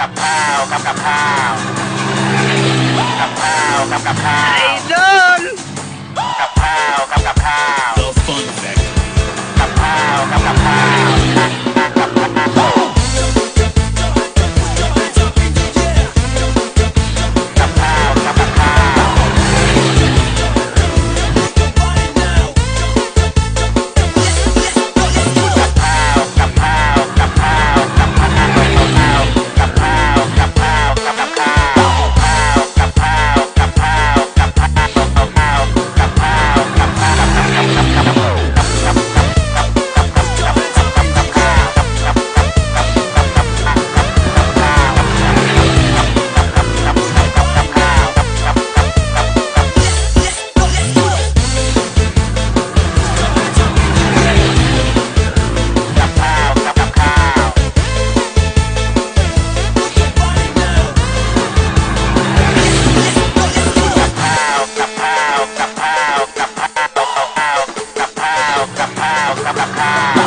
กับข้าวกับกับข้าวกับข้าวกับกับข้าวเดินกับข้าวกับกับข้าวกับข้าวกับกับ ข้าวทำกับข้าว